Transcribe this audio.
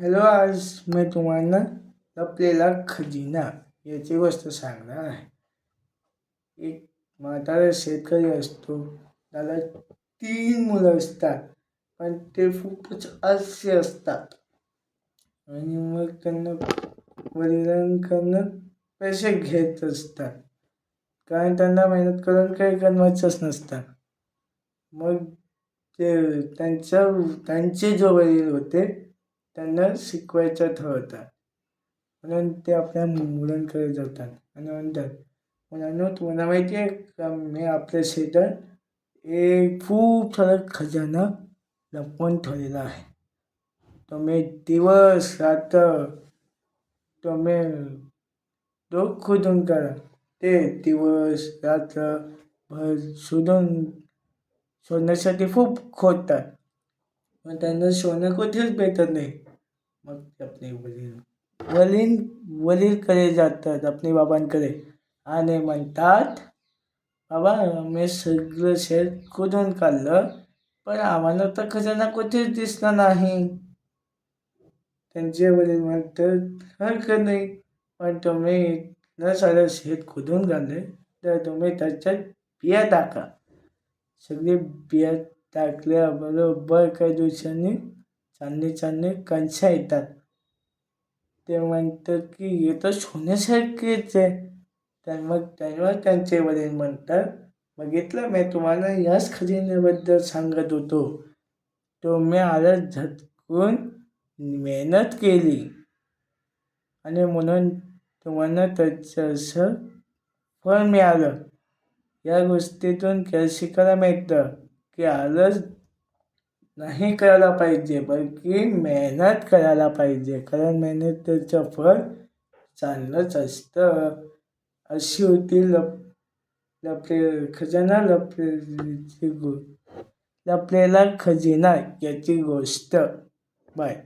Hello आज मी तुम्हाला लपलेला खजिना याची गोष्ट सांगणार आहे. एक म्हातारा शेतकरी असतो. त्याला तीन मुलं असतात पण ते खूपच आळशी असतात. आणि मग त्यांना वडिलांकडनं पैसे घेत असतात. कारण त्यांना मेहनत करून काही कमवायचंच नसतं. मग ते त्यांच्या त्यांचे जो वडील होते त्यांना शिकवायचं ठरवतात. म्हणून ते आपल्या मुलांकडे जातात आणि म्हणतात मुलांनो तुम्हाला माहिती आहे का मी आपल्या शेतात एक खूप सारा खजाना लपवून ठेवलेला आहे. तुम्ही दिवस रात्र तुम्ही डोक खोदून करा ते दिवस रात्र भर शोधून शोधण्यासाठी खूप खोदतात पण त्यांना सोनं कुठेच भेटत नाही. मग ते आपले वडील वडील वडीलकडे जातात आपले बाबांकडे. आणि म्हणतात बाबा मी सगळं शेत खोदून काढलं पण आम्हाला तर खजाना कुठेच दिसला नाही. त्यांचे वडील म्हणतात हरकत नाही पण तुम्ही न सारं शेत खोदून काढले तर तुम्ही त्याच्यात बिया टाका. सगळे बिया टाकल्याबरोबर काही दिवसांनी चांदणी चांदणी कंशा येतात. ते म्हणतात की हे तर सोन्यासारखेच आहे. तर मग तेव्हा त्यांचे वडील म्हणतात बघितलं मी तुम्हाला याच खजिन्याबद्दल सांगत होतो. तो मी आला झटकून मेहनत केली. आणि म्हणून तुम्हाला त्याचं असं फळ मिळालं. या गोष्टीतून काय शिकायला मिळतं की आलस नाही करायला पाहिजे बल्कि मेहनत करायला पाहिजे. कारण मेहनतीचं फळ चांगलंच असतं. अशी होती लप लपले खजाना लपलेची गो लपलेला खजिना याची गोष्ट. बाय.